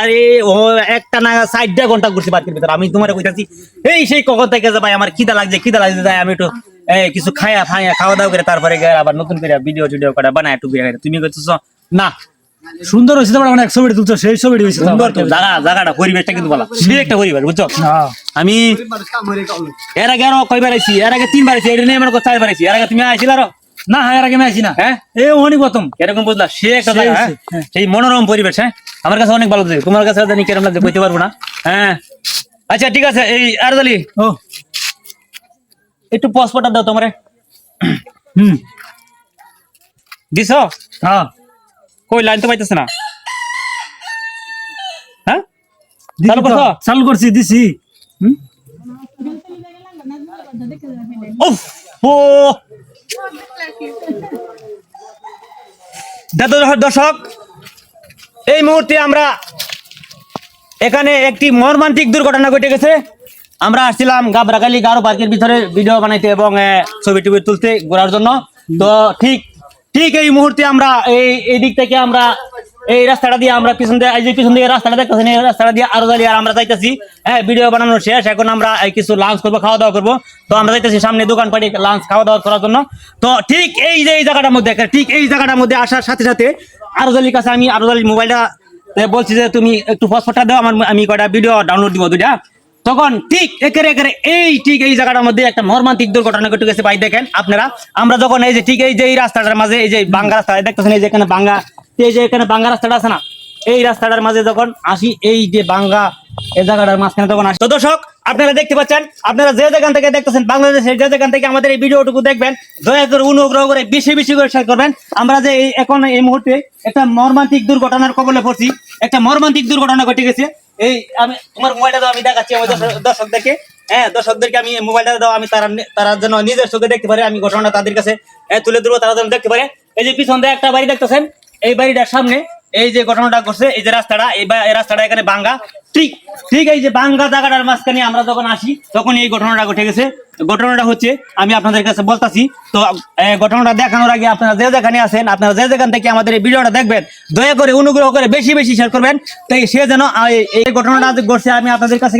আরে ও একটা না সাইডটা ঘণ্টা ঘুরছি বাড়ির ভিতরে। আমি তোমার কইতাছি এই সেই কখন থেকে যে ভাই আমার খিদা লাগছে খিদা লাগছে তাই আমি একটু এই কিছু খায়া ফায়া খাওয়া দাওয়া করে তারপরে আবার নতুন করে ভিডিও টিডিও করে বানায় একটু তুমি কইতেছ না সুন্দর হয়েছে তোমার অনেক ছবিটি তুলছো সেই ছবিটি হয়েছে সুন্দর তো। জায়গা জায়গাটা পরিবেশটা কিন্তু সেই একটা পরিবেশ বুঝছ? হ্যাঁ। আমি এর আগে আরও কয়বার আইছি এর আগে তিনবার আইছি এটা নিয়ে আমার চারবার আইছি। এর আগে তুমি আইছিল আরও? না হ্যাঁ এর আগে আমি না। হ্যাঁ? এই ওখানে প্রথম এরকম বুঝলা সে একটা জায়গা হ্যাঁ? হ্যাঁ। সেই মনোরম পরিবেশ হ্যাঁ? আমার কাছে অনেক ভালো লাগে তোমার কাছে জানি কেরম লাগছে কইতে পারব না? হ্যাঁ। আচ্ছা ঠিক আছে এই আরদালি ও। একটু পাসপোর্টটা দাও তোমারে। হুম। দিছ? হ্যাঁ। কই লাইন তো পাইতেছে না। হ্যাঁ? করছ? চালু করছি দিছি। হুম? উফ ও। দাদা দর্শক এই মুহূর্তে আমরা এখানে একটি মর্মান্তিক দুর্ঘটনা ঘটে গেছে। আমরা আসছিলাম গাবরাগালি গারো পার্কের ভিতরে ভিডিও বানাইতে এবং ছবি টবি তুলতে ঘোরার জন্য। তো ঠিক ঠিক এই মুহূর্তে আমরা এই এই দিক থেকে আমরা এই রাস্তাটা দিয়ে আমরা পিছন দিয়ে, এই পিছন দিয়ে রাস্তাটা দেখতেছেন, এই রাস্তাটা দিয়ে আরও দাঁড়িয়ে আমরা যাইতেছি। হ্যাঁ ভিডিও বানানো শেষ, এখন আমরা কিছু লাঞ্চ করব খাওয়া দাওয়া করব। তো আমরা যাইতেছি সামনে দোকান পাড়ি লাঞ্চ খাওয়া দাওয়া করার জন্য। তো ঠিক এই যে এই জায়গাটার মধ্যে, ঠিক এই জায়গাটার মধ্যে আসার সাথে সাথে আরোজালির কাছে আমি আরোজালির মোবাইলটা বলছি যে তুমি একটু ফসফটটা দাও, আমার আমি কটা ভিডিও ডাউনলোড দিব দুইটা। তখন ঠিক একেরে একেরে এই, ঠিক এই জায়গাটার মধ্যে একটা মর্মান্তিক দুর্ঘটনা ঘটে গেছে ভাই, দেখেন আপনারা। আমরা যখন এই যে, ঠিক এই যে এই রাস্তাটার মাঝে, এই যে বাঙ্গা রাস্তা দেখতেছেন এই যে এখানে বাঙ্গা এই যে এখানে বাঙ্গা রাস্তাটা আছে না? এই রাস্তাটার মাঝে যখন আসি, এই যে বাঙ্গা এই জায়গাটার মাঝখানে তখন আসি। তো দর্শক, আপনারা দেখতে পাচ্ছেন, আপনারা যে যেখান থেকে দেখতেছেন, বাংলাদেশের যে যেখান থেকে আমাদের এই ভিডিওটুকু দেখবেন, দয়া করে অনুগ্রহ করে বেশি বেশি করে শেয়ার করবেন। আমরা যে এখন এই মুহূর্তে একটা মর্মান্তিক দুর্ঘটনার কবলে পড়ছি। একটা মর্মান্তিক দুর্ঘটনা ঘটে গেছে। এই আমি তোমার মোবাইলটা দাও, আমি দেখাচ্ছি আমার দর্শক- দর্শকদেরকে। হ্যাঁ দর্শকদেরকে আমি মোবাইলটা দাও, আমি তারা তারা যেন নিজের চোখে দেখতে পারে, আমি ঘটনাটা তাদের কাছে তুলে ধরবো, তারা যেন দেখতে পারে। এই যে পিছন দিয়ে একটা বাড়ি দেখতেছেন, এই বাড়িটার সামনে এই যে ঘটনাটা ঘটছে এই যে রাস্তাটা এই রাস্তাটা এখানে বাঙ্গা ঠিক ঠিক এই যে বাঙ্গা জায়গাটার মাঝখানে আমরা যখন আসি, তখন এই ঘটনাটা ঘটে গেছে। ঘটনাটা হচ্ছে, আমি আপনাদের কাছে বলতাছি, তো ঘটনাটা দেখানোর আগে আপনারা যে যেখানে আছেন, আপনারা যে যেখান থেকে আমাদের এই ভিডিওটা দেখবেন, দয়া করে অনুগ্রহ করে বেশি বেশি শেয়ার করবেন। তাই সে যেন এই- এই ঘটনাটা ঘটছে, আমি আপনাদের কাছে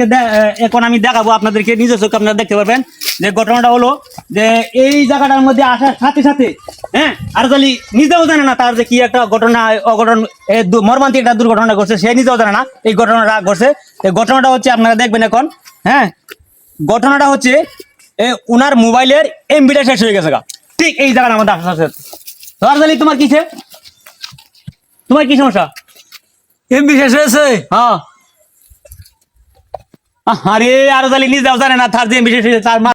এখন আমি দেখাবো, আপনাদেরকে নিজের চোখে আপনারা দেখতে পারবেন। যে ঘটনাটা হলো, যে এই জায়গাটার মধ্যে আসার সাথে সাথে হ্যাঁ আর জালি নিজেও জানে না তার যে কি একটা ঘটনা, অঘটন মর্মান্তিক একটা দুর্ঘটনা ঘটছে, সে নিজেও জানে না, এই ঘটনাটা ঘটছে এই ঘটনাটা হচ্ছে আপনারা দেখবেন এখন হ্যাঁ? ঘটনাটা হচ্ছে এ, উনার মোবাইলের এমবিটা শেষ হয়ে গেছে গা। ঠিক এই জায়গাটা আমাদের আসা আছে। তোমার জানি তোমার কিসে? তোমার কি সমস্যা? এমবি শেষ হয়েছে? হ্যাঁ। আরে আর জালি নিজেও জানে না তার যে এমবি শেষ হয়েছে তার